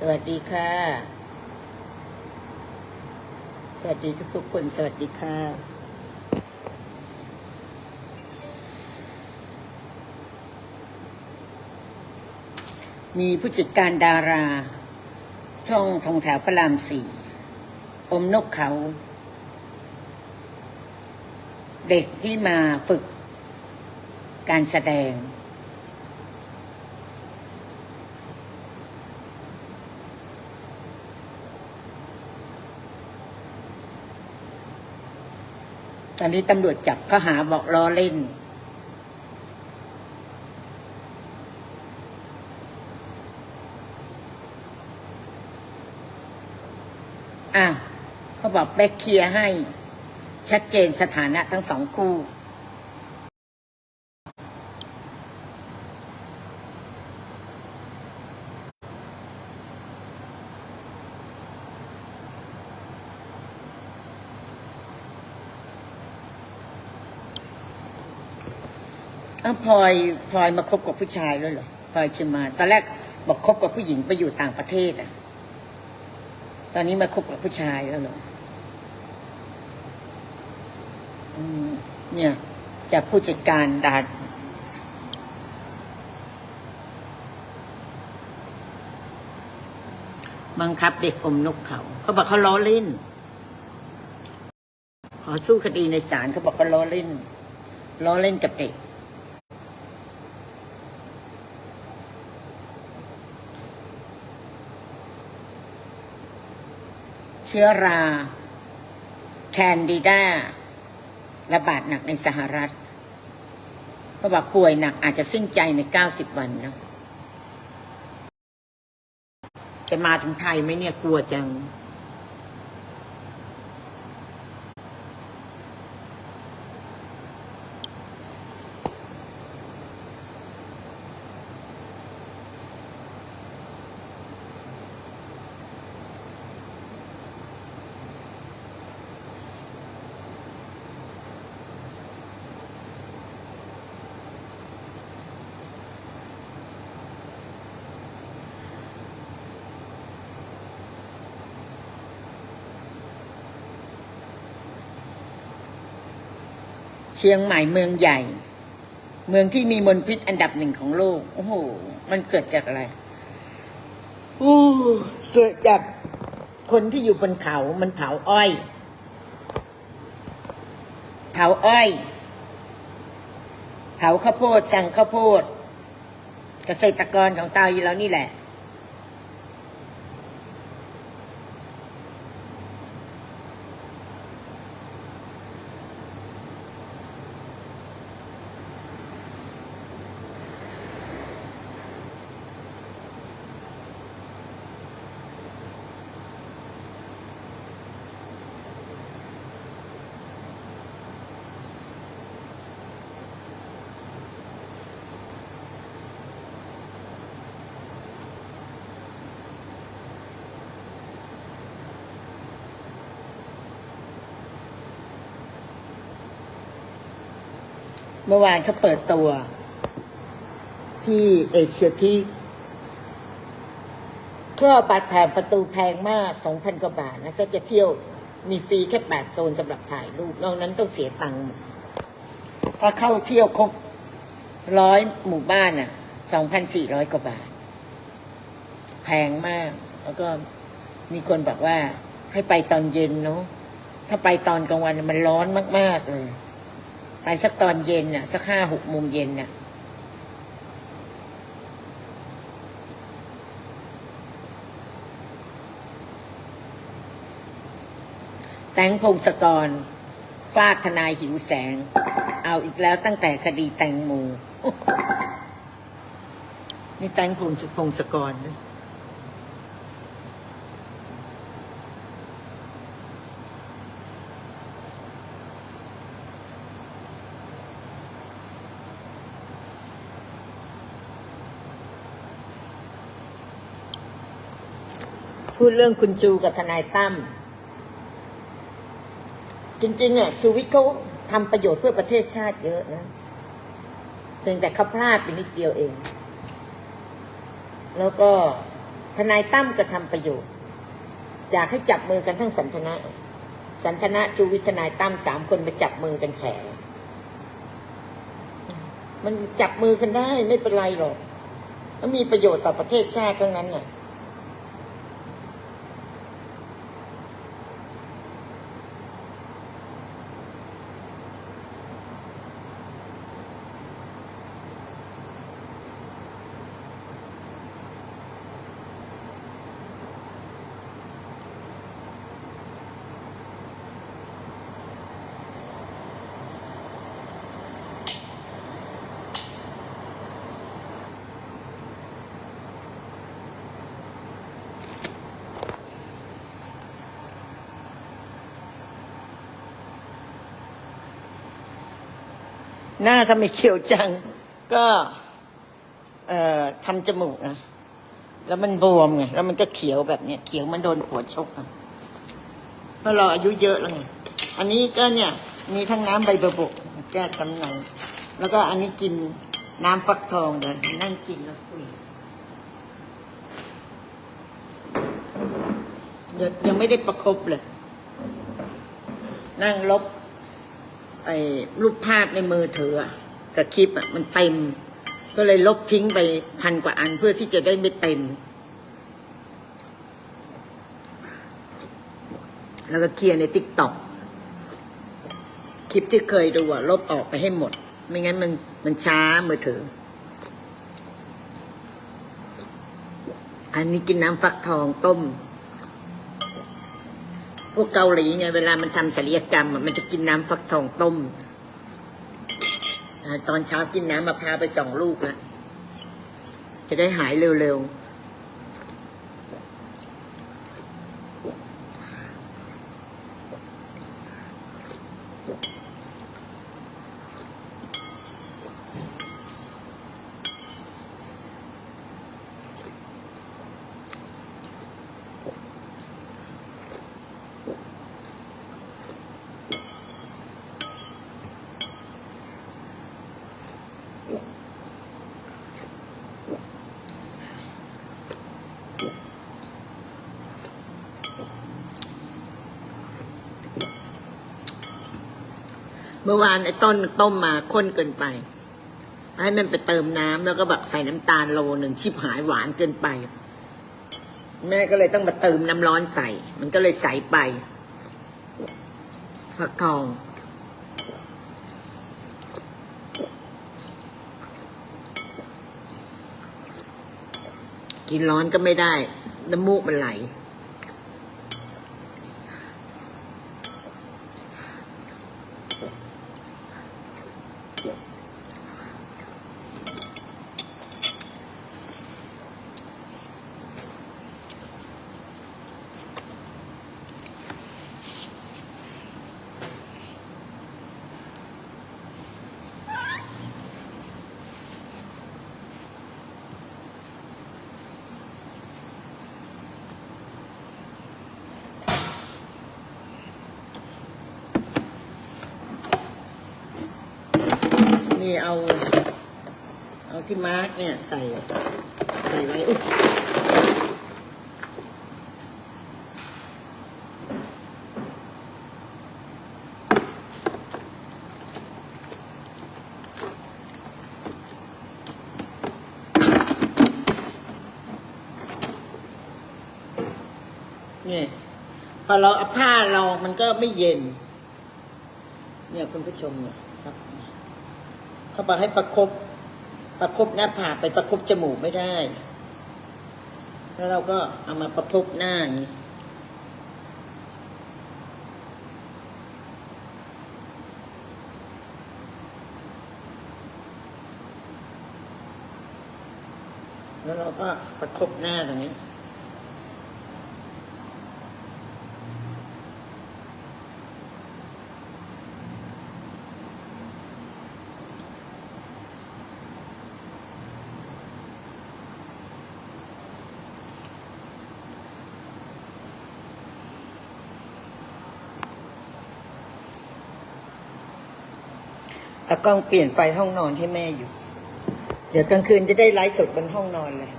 สวัสดีค่ะ สวัสดีทุกๆคน สวัสดีค่ะ มีผู้จัดการดารา ช่องทองแถวพระรามสี่อมนกเขา เด็กที่มาฝึกการแสดง ต อนนี้ตำรวจจับข้อหาบอกล้อเล่น อะเขาบอกแบกเคลียร์ให้ ชัดเจนสถานะทั้งสองคู่ อ้าวพลอยพลอยมาคบกับผู้ชายแล้วเหรอพลอยเชอร์มา ตอนแรกบอกคบกับผู้หญิงไปอยู่ต่างประเทศอะ ตอนนี้มาคบกับผู้ชายแล้วเหรออืมเนี่ยจากผู้จัดการดาบังคับเด็กอมนกเขา เขาบอกเขาล้อเล่น ขอสู้คดีในศาลเขาบอกเขาล้อเล่นล้อเล่นกับเด็ก เชื้อราแคนดิดาระบาดหนักในสหรัฐเขาบอกป่วยหนักอาจจะสิ้นใจใน90วันนะจะมาถึงไทยไหมเนี่ยกลัวจัง ชียงใหม่เมืองใหญ่ เมืองที่มีมลพิษอันดับหนึ่งของโลก โอ้โห มันเกิดจากอะไรอู้เกิดจากคนที่อยู่บนเขา มันเผาอ้อย เผาอ้อย เผาข้าวโพดสั่งข้าวโพด เกษตรกรของเตาอยู่แล้วนี่แหละ เมื่อวานเขาเปิดตัว ที่เอเชียที่เครื่องบัตรแผงประตูแพงมากสองพันกว่าบาทนะก็จะเที่ยวมีฟรีแค่แปดโซนสำหรับถ่ายรูปนอกนั้นต้องเสียตังค์ถ้าเข้าเที่ยวครบร้อยหมู่บ้านอะสองพันสี่ร้อยกว่าบาท แพงมาก แล้วก็มีคนบอกว่าให้ไปตอนเย็นเนาะถ้าไปตอนกลางวันมันร้อนมาก ๆ เลย ไปสักตอนเย็นน่ะ สักห้าหกโมงเย็นน่ะ แตงพงศกร ฟาดทนายหิวแสง เอาอีกแล้วตั้งแต่คดีแตงโมนี่แตงพงศพงศกรนะ พูดเรื่องคุณชูกับทนายตั้มจริงๆอะชูวิทย์เขาทำประโยชน์เพื่อประเทศชาติเยอะนะเพียงแต่เขาพลาดไปนิดเดียวเอง แล้วก็ทนายตั้มก็ทำประโยชน์ อยากให้จับมือกันทั้งสันทนะ สันทนะชูวิทย์ทนายตั้มสามคนมาจับมือกันแฉมันจับมือกันได้ไม่เป็นไรหรอกมันมีประโยชน์ต่อประเทศชาติทั้งนั้นน่ะ หน้าถ้าไมเขียวจัง ก็เอ่อทำจมูกนะแล้วมันบวมไงแล้วมันก็เขียวแบบเนี้ยเขียวมันโดนผัวชกอะเพราะเราอายุเยอะแล้วไงอันนี้ก็เนี่ย มีทั้งน้ำใบบัวบกแก้กำลังแล้วก็อันนี้กินน้ำฟักทองเดี๋ยนั่งกินแล้วคุยยังยังไม่ได้ประคบเลย นั่งลบ ไอ้รูปภาพในมือถือกับคลิปอะมันเต็ม ก็เลยลบทิ้งไปพันกว่าอันเพื่อที่จะได้ไม่เต็ม แล้วก็เคลียร์ในติ๊กต็อกคลิปที่เคยดูอะลบออกไปให้หมด ไม่งั้นมันมันช้ามือถือ อันนี้กินน้ำฟักทองต้ม พวกเกาหลีไงเวลามันทำศัลยกรรมมันจะกินน้ำฟักทองต้ม ตอนเช้ากินน้ำมะพร้าวไปสองลูกแล้วจะได้หายเร็วๆ เมื่อวานไอ้ต้นมันต้มมาข้นเกินไป ให้มันไปเติมน้ำแล้วก็แบบใส่น้ำตาลโลหนึ่งชิบหายหวานเกินไป แม่ก็เลยต้องมาเติมน้ำร้อนใส่ มันก็เลยใสไปฟักทอง กินร้อนก็ไม่ได้ น้ำมูกมันไหล นี่เอา เอาที่มาร์กเนี่ยใส่ ใส่ไว้อุ๊ยเนี่ยพอเราเอาผ้ารองมันก็ไม่เย็น เนี่ยคุณผู้ชมเนี่ย เขาบอกให้ประคบประคบหน้าผากไปประคบจมูกไม่ได้ แล้วเราก็เอามาประคบหน้านี้แล้วเราก็ประคบหน้าตรงนี้ากล้องเปลี่ยนไฟห้องนอนให้แม่อยู่ เดี๋ยวกลางคืนจะได้ไลฟ์สดบนห้องนอนเลย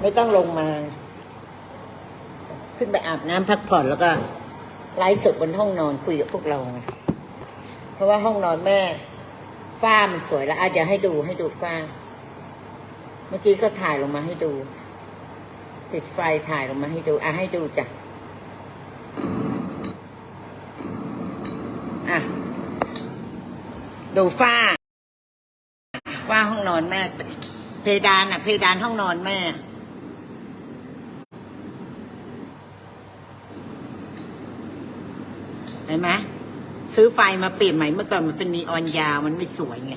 ไม่ต้องลงมา ขึ้นไปอาบน้ำพักผ่อนแล้วก็ไลฟ์สดบนห้องนอนคุยกับพวกเรา เพราะว่าห้องนอนแม่ ฝ้ามันสวยแล้วอะเดี๋ยวให้ดูให้ดูฝ้า เมื่อกี้ก็ถ่ายลงมาให้ดู ติดไฟถ่ายลงมาให้ดู อะให้ดูจ้ะ อะ ดูฝ้าฝ้าห้องนอนแม่ เพดานอะเพดานห้องนอนแม่ เห็นไหมซื้อไฟมาเปลี่ยนใหม่เมื่อก่อนมันเป็นนีออนยาวมันไม่สวยไง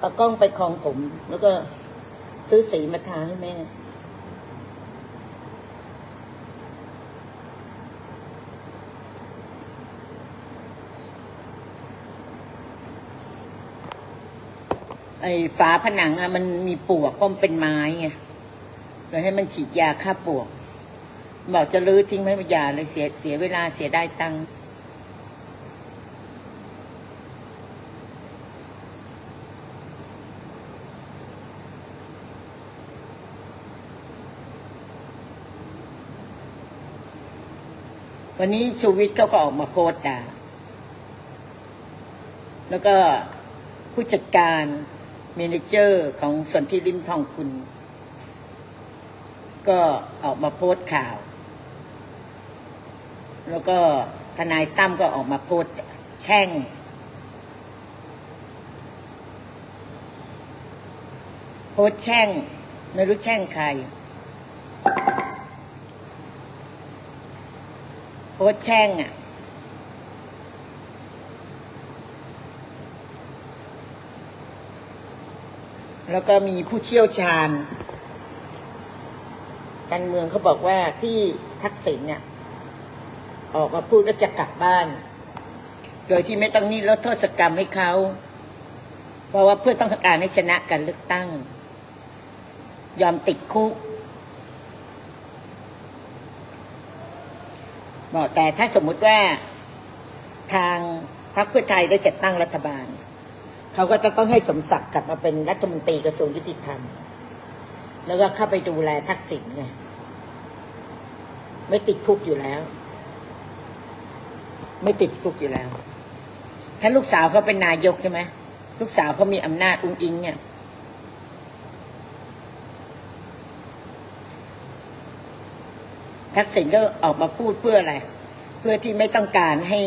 ตากล้องไปคลองผม แล้วก็ซื้อสีมาทาให้แม่ ไอ้ฝาผนังอะมันมีปวกเพราะมันเป็นไม้ไงเลยให้มันฉีดยาฆ่าปวก บอกจะรื้อทิ้งไม่ยาเลยเสียเสียเวลาเสียได้ตังค์วันนี้ชูวิทย์เขาก็ออกมาโพสต์ด่าแล้วก็ผู้จัดการ เมเนเจอร์ของสนธิริมทองคุณ ก็ออกมาโพสต์ข่าว แล้วก็ทนายตั้มก็ออกมาโพสต์แช่ง โพสต์แช่ง ไม่รู้แช่งใคร โพสต์แช่งอะ แล้วก็มีผู้เชี่ยวชาญ การเมืองเขาบอกว่าที่ทักษิณเนี่ย ออกมาพูดว่าจะกลับบ้าน โดยที่ไม่ต้องนี่ลดโทษกรรมให้เขา เพราะว่าเพื่อต้องการให้ชนะการเลือกตั้ง ยอมติดคุกบอกแต่ถ้าสมมุติว่าทางพรรคเพื่อไทยได้จัดตั้งรัฐบาล เขาก็จะต้องให้สมศักดิ์กลับมาเป็นรัฐมนตรีกระทรวงยุติธรรม แล้วก็เข้าไปดูแลทักษิณไงไม่ติดคุกอยู่แล้ว ไม่ติดคุกอยู่แล้วถ้าลูกสาวเขาเป็นนายกใช่ไหมลูกสาวเขามีอำนาจอุ้งอิงเนี่ยทักษิณก็ออกมาพูดเพื่ออะไร เพื่อที่ไม่ต้องการให้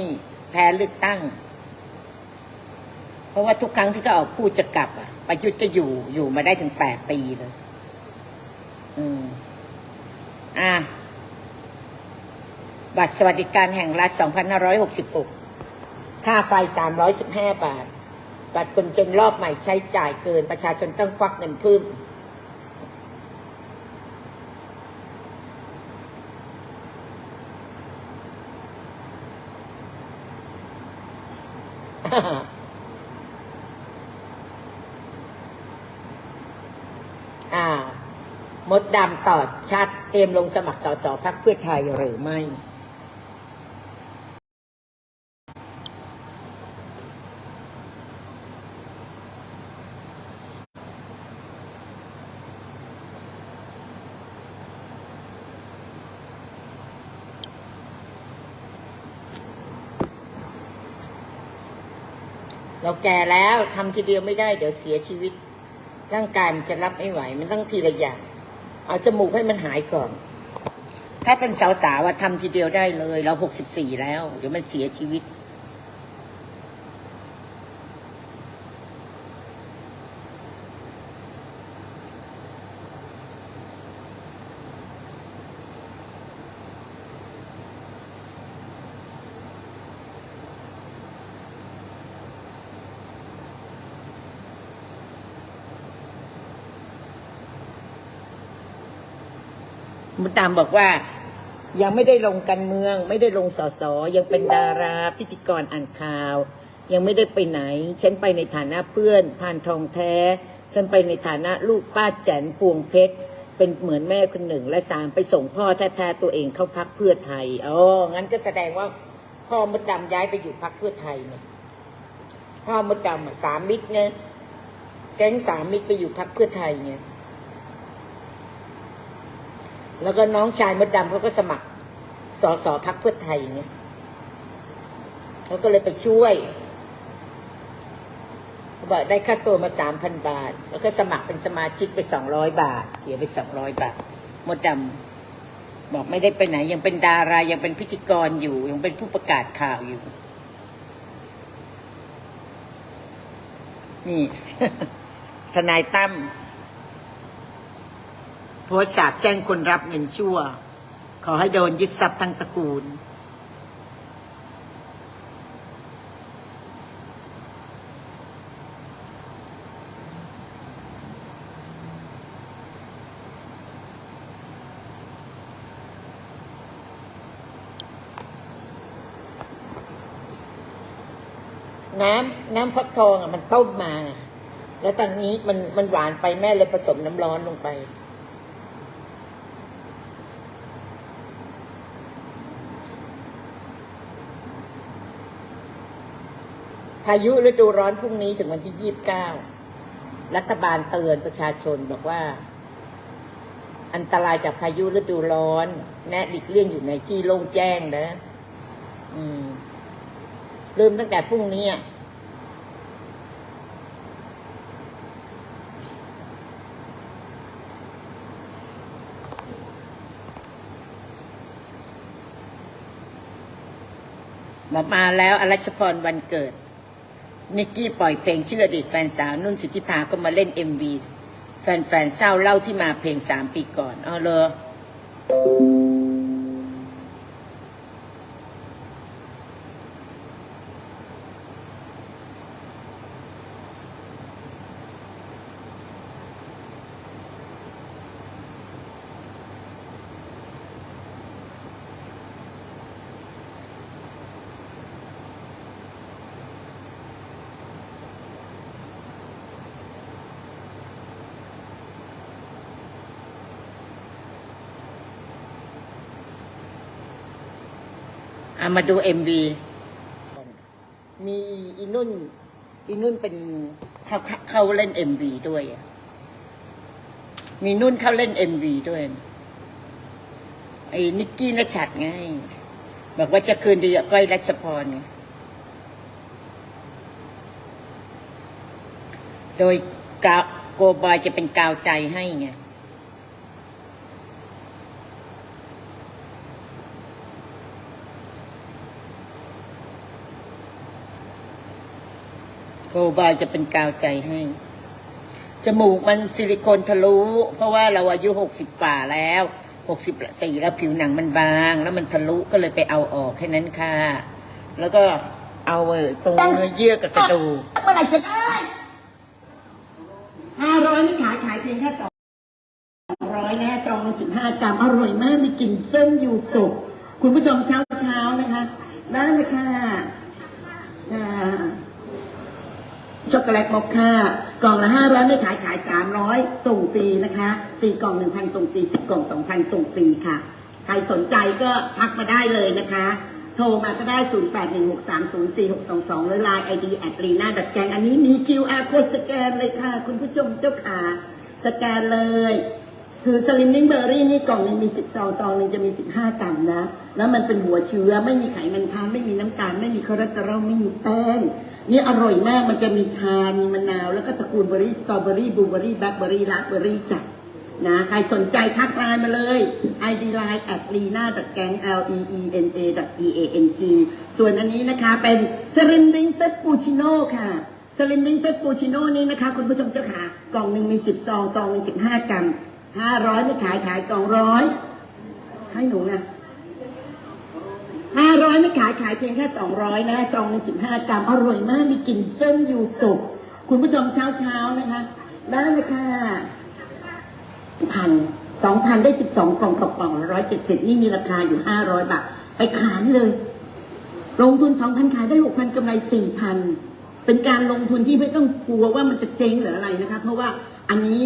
แพ้เลือกตั้ง ราะว่าทุกครั้งที่เขาออกพูดจะกลับอะประยุทธ์ก็อยู่อยู่มาได้ถึงแปดปีเลย อืม อะบัตรสวัสดิการแห่งรัฐ 2566 ค่าไฟ 315 บาท บัตรคนจนรอบใหม่ใช้จ่ายเกิน ประชาชนต้องควักเงินเพิ่มอ่า มดดำตอบชัด เตรียมลงสมัครสสพักเพื่อไทยหรือไม่ เราแก่แล้วทำทีเดียวไม่ได้เดี๋ยวเสียชีวิต ร่างกายมันจะรับไม่ไหว มันต้องทีละอย่าง เอาจมูกให้มันหายก่อน ถ้าเป็นสาวๆว่าทำทีเดียวได้เลย เราหกสิบสี่แล้ว เดี๋ยวมันเสียชีวิต มุดดำบอกว่ายังไม่ได้ลงการเมือง ไม่ได้ลงสสยังเป็นดาราพิธีกรอ่านข่าว ยังไม่ได้ไปไหน ฉันไปในฐานะเพื่อนผ่านทองแท้ ฉันไปในฐานะลูกป้าแจนพวงเพชรเป็นเหมือนแม่คนหนึ่งและสามไปส่งพ่อแท้ๆตัวเองเข้าพักเพื่อไทยอ๋องั้นก็แสดงว่าพ่อมดดำย้ายไปอยู่พักเพื่อไทยเนี่ยพ่อมดดำสามมิตรไงแก๊งสามมิตรไปอยู่พักเพื่อไทยไง แล้วก็น้องชายมดดำเขาก็สมัครสอสอพักเพื่อไทยไงเขาก็เลยไปช่วยเขาบอกได้ค่าตัวมาสามพันบาท แล้วก็สมัครเป็นสมาชิกไปสองร้อยบาท เสียไปสองร้อยบาทมดดำบอกไม่ได้ไปไหน ยังเป็นดารายังเป็นพิธีกรอยู่ ยังเป็นผู้ประกาศข่าวอยู่ นี่ ทนายตั้ม โพสต์สาบแจ้งคนรับเงินชั่ว ขอให้โดนยึดทรัพย์ทั้งตระกูล น้ำน้ำฟักทองอะมันต้มมา แล้วตอนนี้มันมันหวานไปแม่เลยผสมน้ำร้อนลงไป พายุฤดูร้อนพรุ่งนี้ถึงวันที่ยี่บเก้ารัฐบาลเตือนประชาชนบอกว่า อันตรายจากพายุฤดูร้อน แนะหลีกเลี่ยงอยู่ในที่โล่งแจ้งนะอืมเริ่มตั้งแต่พรุ่งนี้อะมามาแล้วอรัชพรวันเกิด นิกกี้ปล่อยเพลงชื่ออดีตแฟนสาวนุ่นสุทธิภาก็มาเล่นเอ็มวีแฟนๆเศร้าเล่าที่มาเพลงสามปีก่อนเอาเลย อามาดูเอ็มบีมีอีนุ่น อีนุ่นเป็นเขาเขาเขาเล่นเอ็มบีด้วยอะมีนุ่นเขาเล่นเอ็มบีด้วย ไอ้นิกกี้นัชัดไง บอกว่าจะคืนดีกับก้อยรัชพร โดยกาวโกบอยจะเป็นกาวใจให้ไง โกบอยจะเป็นกาวใจให้ จมูกมันซิลิโคนทะลุ เพราะว่าเราอายุหกสิบกว่าแล้วหกสิบสี่แล้วผิวหนังมันบาง แล้วมันทะลุก็เลยไปเอาออกแค่นั้นค่ะ แล้วก็เอาเออตรงเนื้อเยื่อกับกระดูกเมื่อไหร่จะได้ห้าร้อยนี่ขายขายเพียงแค่สองร้อยนะซองสิบห้ากรัมอร่อยมากมีกลิ่นเส้นยูสุกคุณผู้ชมเช้าเช้านะคะ ได้เลยค่ะอ่า ช็อกโกแลตมอคค่ากล่องละห้าร้อยไม่ขายขายสามร้อยส่งฟรีนะคะสี่กล่องหนึ่งพันส่งฟรีสิบกล่องสองพันส่งฟรีค่ะ ใครสนใจก็ทักมาได้เลยนะคะ โทรมาก็ได้ 0 8 1 6 3 0 4 6 2 2 หรือ Line ID แอดรีน่าดัดแกงอันนี้มี QR code สแกนเลยค่ะ คุณผู้ชมเจ้าขาสแกนเลยคือสลิมนิ่งเบอร์รี่นี่กล่องนึงมี10ซองซองนึงจะมี15กรัมนะ แล้วมันเป็นหัวเชื้อ ไม่มีไขมันทานไม่มีน้ำตาล ไม่มีคอเลสเตอรอลไม่มีแป้ง นี่อร่อยมากมันจะมีชา มีมะนาว แล้วก็ตระกูลเบอร์รี่ สตรอเบอร์รี่ บลูเบอร์รี่ แบล็คเบอร์รี่ ราสเบอร์รี่จ้ะนะ ใครสนใจทักไลน์มาเลย ID line at lena แกง l e e n a g a n g ส่วนอันนี้นะคะเป็นสลิมริงเฟสปูชิโน่ค่ะสลิมริงเฟสปูชิโน่นี้นะคะ คุณผู้ชมเจ้าขากล่องหนึ่งมีสิบซอง ซองหนึ่งสิบห้ากรัมห้าร้อยไม่ขายขายสองร้อยให้หนูนะ ห้าร้อยไม่ขายขายเพียงแค่สองร้อยนะซองหนึ่งสิบห้ากรัมอร่อยมากมีกลิ่นเส้นยูสุกคุณผู้ชมเช้าเช้านะคะ ได้เลยค่ะพันสองพันได้สิบสองกล่องตกกล่องร้อยเจ็ดสิบนี่มีราคาอยู่ห้าร้อยบาท ไปขายเลย ลงทุนสองพันขายได้หกพันกำไรสี่พันเป็นการลงทุนที่ไม่ต้องกลัวว่ามันจะเจ๊งหรืออะไรนะคะ เพราะว่าอันนี้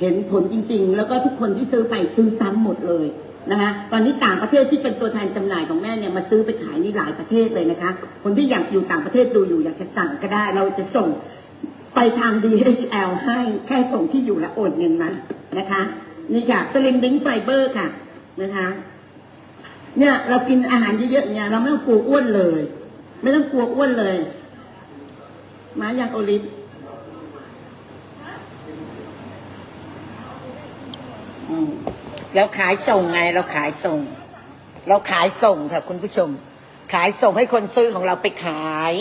เห็นผลจริง ๆ แล้วก็ทุกคนที่ซื้อไปซื้อซ้ำหมดเลย นะคะตอนนี้ต่างประเทศที่เป็นตัวแทนจำหน่ายของแม่เนี่ยมาซื้อไปขายนี่หลายประเทศเลยนะคะ คนที่อยากอยู่ต่างประเทศดูอยู่อยากจะสั่งก็ได้ เราจะส่งไปทาง DHL ให้แค่ส่งที่อยู่และโอนเงินมานะคะนี่ค่ะสลิมดิ้งไฟเบอร์ค่ะนะคะเนี่ยเรากินอาหารเยอะๆเนี่ยเราไม่ต้องกลัวอ้วนเลย ไม่ต้องกลัวอ้วนเลยมายางโอลิฟอืม แล้วขายส่งไงเราขายส่ง เราขายส่งค่ะคุณผู้ชม ขายส่งให้คนซื้อของเราไปขาย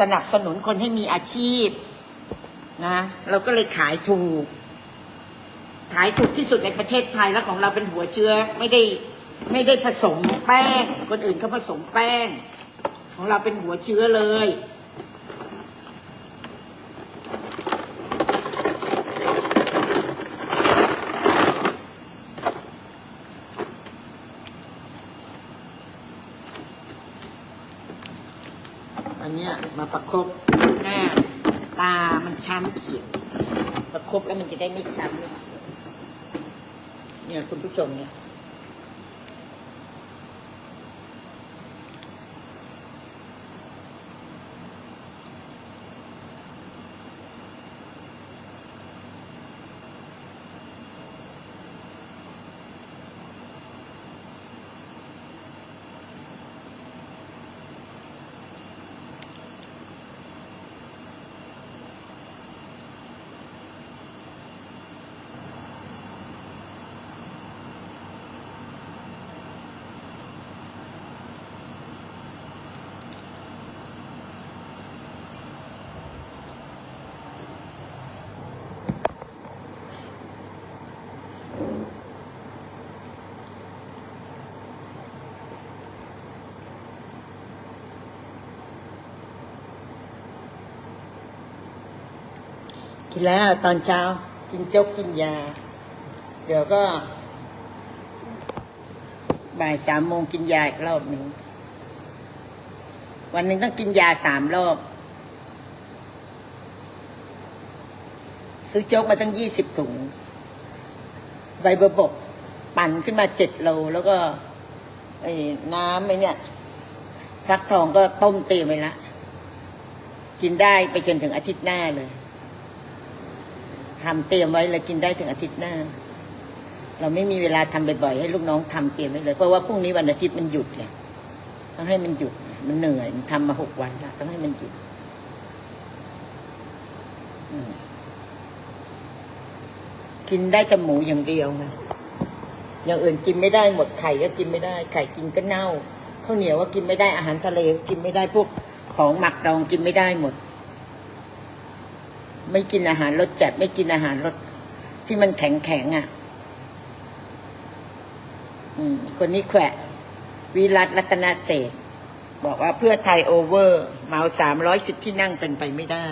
สนับสนุนคนให้มีอาชีพนะเราก็เลยขายถูก ขายถูกที่สุดในประเทศไทยแล้วของเราเป็นหัวเชื้อไม่ได้ไม่ได้ผสมแป้ง คนอื่นเขาผสมแป้ง ของเราเป็นหัวเชื้อเลย อันเนี้ยมาประคบหน้าตามันช้ำเขียว ประคบแล้วมันจะได้ไม่ช้ำไม่เขียว เนี่ กินแล้วตอนเช้า กินโจ๊กกินยา เดี๋ยวก็ บ่ายสามโมงกินยาอีกรอบหนึ่งวันหนึ่งต้องกินยาสามรอบ ซื้อโจ๊กมาตั้งยี่สิบถุง ใบเบอร์บก ปั่นขึ้นมาเจ็ดโลแล้วก็ไอ้น้ำไอ้เนี่ยฟักทองก็ต้มเตรียมไว้ละ กินได้ไปจนถึงอาทิตย์หน้าเลย ทำเตรียมไว้เลยกินได้ถึงอาทิตย์หน้า เราไม่มีเวลาทำบ่อยๆให้ลูกน้องทำเตรียมไว้เลยเพราะว่าพรุ่งนี้วันอาทิตย์มันหยุดไงต้องให้มันหยุด มันเหนื่อยมันทำมาหกวันแล้วต้องให้มันหยุดกินได้แต่หมูอย่างเดียวไงอย่างอื่นกินไม่ได้หมดไข่ก็กินไม่ได้ ไข่กินก็เน่าข้าวเหนียวก็กินไม่ได้อาหารทะเลก็กินไม่ได้พวกของหมักดองกินไม่ได้หมด ไม่กินอาหารรสจัด ไม่กินอาหารรสที่มันแข็งแข็งอะคนนี้แขวะ วิรัตรัตนเศรษบอกว่าเพื่อไทยโอเวอร์เมาสามร้อยสิบที่นั่งเป็นไปไม่ได้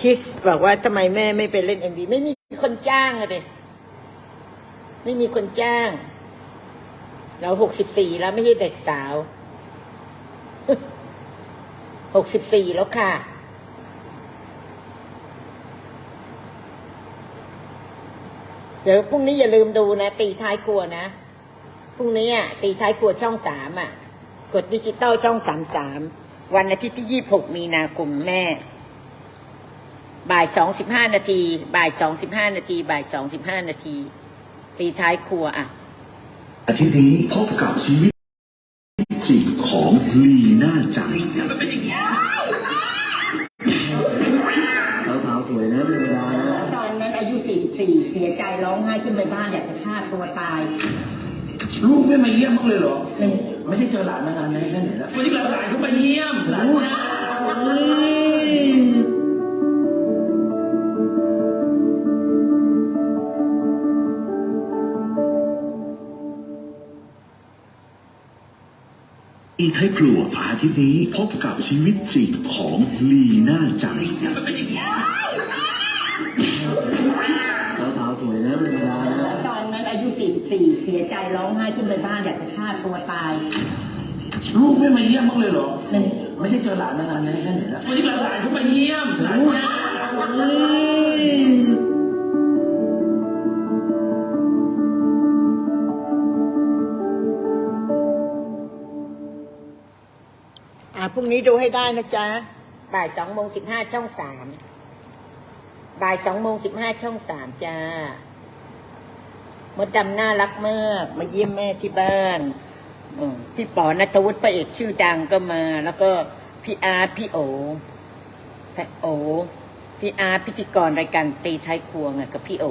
คิสบอกว่าทำไมแม่ไม่ไปเล่นเอ็มวีไม่มีคนจ้างอะเดไม่มีคนจ้าง เราหกสิบสี่แล้วไม่ใช่เด็กสาวหกสิบสี่แล้วค่ะ เดี๋ยวพรุ่งนี้อย่าลืมดูนะ ตีท้ายครัวนะพรุ่งนี้อะตีท้ายครัวช่องสามอะ กดดิจิตอลช่องสามสามวันอาทิตย์ที่ยี่หกมีนาคมแม่ บ่ายสองสิบห้านาที บ่ายสองสิบห้านาที บ่ายสองสิบห้านาที ตีท้ายครัวอะ อาทิตย์นี้พบกับชีวิตจริงของลีน่าจังสาวๆสวยนะเป็นเวลานะตอนนั้นอายุ 44 เสียใจร้องไห้ขึ้นไปบ้านอยากจะฆ่าตัวตาย ลูกไม่มาเยี่ยมบ้างเลยเหรอเป็นไม่ได้เจอหลานมานานแค่ไหนแล้ววันนี้หลานเขามาเยี่ยมหลานมา อีไทยครัวอาทิตย์นี้พบกับชีวิตจริงของลีน่าจังสาวๆสวยนะเป็นเวลานะตอนนั้นอายุ 44 เสียใจร้องไห้ขึ้นไปบ้านอยากจะฆ่าตัวตาย ลูกไม่มาเยี่ยมบ้างเลยเหรอเป็นไม่ได้เจอหลานมานานแค่ไหนแล้ววันนี้หลานเขามาเยี่ยมหลานมา พรุ่งนี้ดูให้ได้นะจ๊ะ บ่ายสองโมงสิบห้าช่องสาม บ่ายสองโมงสิบห้าช่องสามจ้ามดดำน่ารักมาก มาเยี่ยมแม่ที่บ้านพี่ป๋อนัทวุฒิพระเอกชื่อดังก็มา แล้วก็พี่อาร์พี่โอพี่โอพี่อาร์พิธีกรรายการตีท้ายครัวไงกับพี่โอ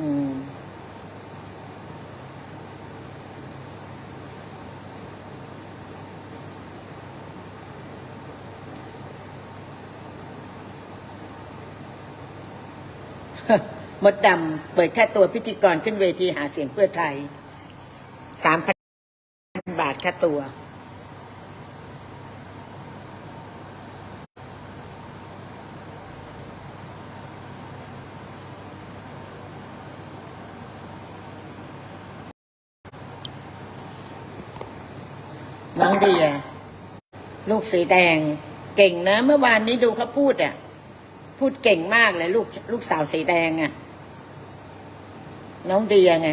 อืม มดดำเปิดแค่ตัวพิธีกรขึ้นเวทีหาเสียงเพื่อไทยสามพันบาทค่าตัว น้องเดีย ลูกสีแดง เก่งนะ เมื่อวานนี้ดูเขาพูดอะ พูดเก่งมากเลยลูกลูกสาวสีแดงอะ่ะ น้องเดียไง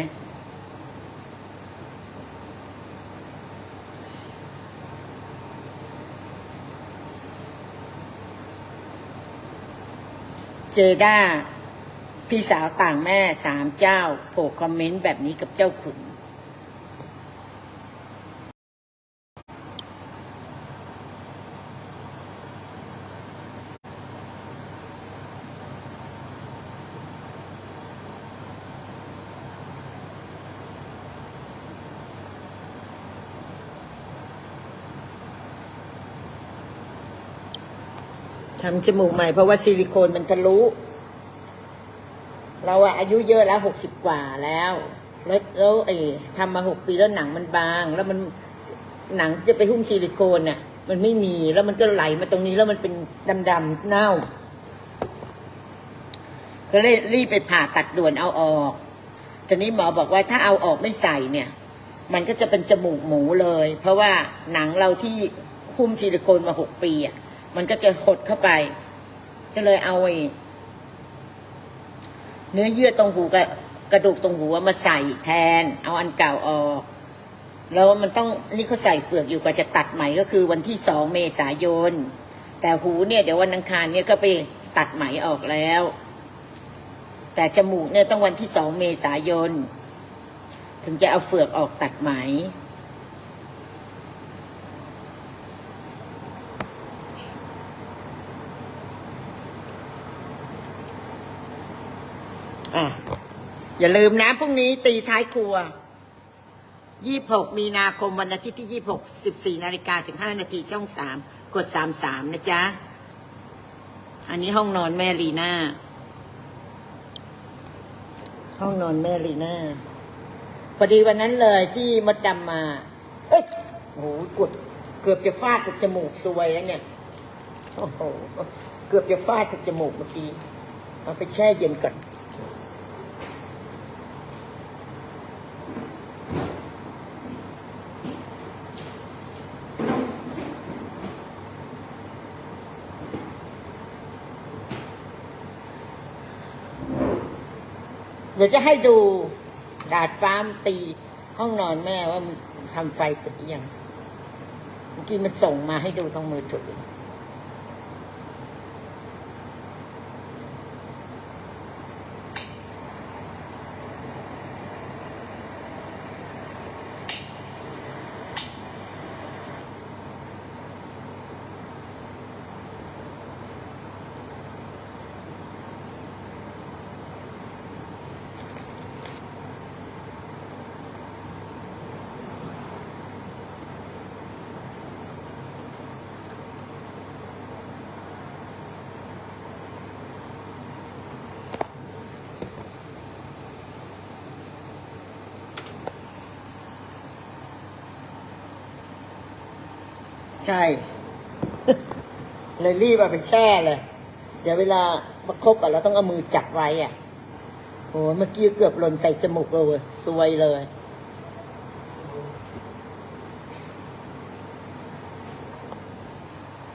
เจด้า พี่สาวต่างแม่สามเจ้าโผล่คอมเมนต์แบบนี้กับเจ้าขุนำจมูกใหม่เพราะว่าซิลิโคนมันทะลุ เราอะอายุเยอะแล้วหกสิบกว่าแล้ว แล้วแล้วไอ้ทำมาหกปีแล้วหนังมันบาง แล้วมันหนังที่จะไปหุ้มซิลิโคนน่ะมันไม่มีแล้วมันก็ไหลมาตรงนี้แล้วมันเป็นดำๆเน่า ก็เลยรีบไปผ่าตัดด่วนเอาออกทีนี้หมอบอกว่าถ้าเอาออกไม่ใส่เนี่ย มันก็จะเป็นจมูกหมูเลย เพราะว่าหนังเราที่หุ้มซิลิโคนมาหกปีอะ มันก็จะหดเข้าไป ก็เลยเอาไอ้เนื้อเยื่อตรงหูกับกระดูกตรงหูมาใส่แทน เอาอันเก่าออก แล้วมันต้องนี่เขาใส่เฟือกอยู่กว่าจะตัดใหม่ก็คือวันที่สองเมษายน แต่หูเนี่ยเดี๋ยววันอังคารเนี่ยก็ไปตัดไหมออกแล้ว แต่จมูกเนี่ยต้องวันที่สองเมษายน ถึงจะเอาเฟือกออกตัดไหม อะอย่าลืมนะพรุ่งนี้ตีท้ายครัว 26 มีนาคมวันอาทิตย์ที่ 26 14นาฬิกา15นาทีช่อง 3 กด 33 นะจ๊ะ อันนี้ห้องนอนแม่ลีน่า ห้องนอนแม่ลีน่าพอดีวันนั้นเลยที่มดดำมา เอ้ยโอ้โหกดเกือบจะฟาดกับจมูกซวยแล้วเนี่ยโอ้โหเกือบจะฟาดกับจมูกเมื่อกี้ เอาไปแช่เย็นก่อน ดี๋ยวจะให้ดูดาดฟ้ามตี ห้องนอนแม่ว่ามันทำไฟเสร็จยังเมื่อกี้มันส่งมาให้ดูทางมือถือ ใช่ เลยรีบเอาไปแช่เลย เดี๋ยวเวลาประคบอะเราต้องเอามือจับไว้อะโอ้เมื่อกี้เกือบหล่นใส่จมูกเลยเว้ยซวยเลย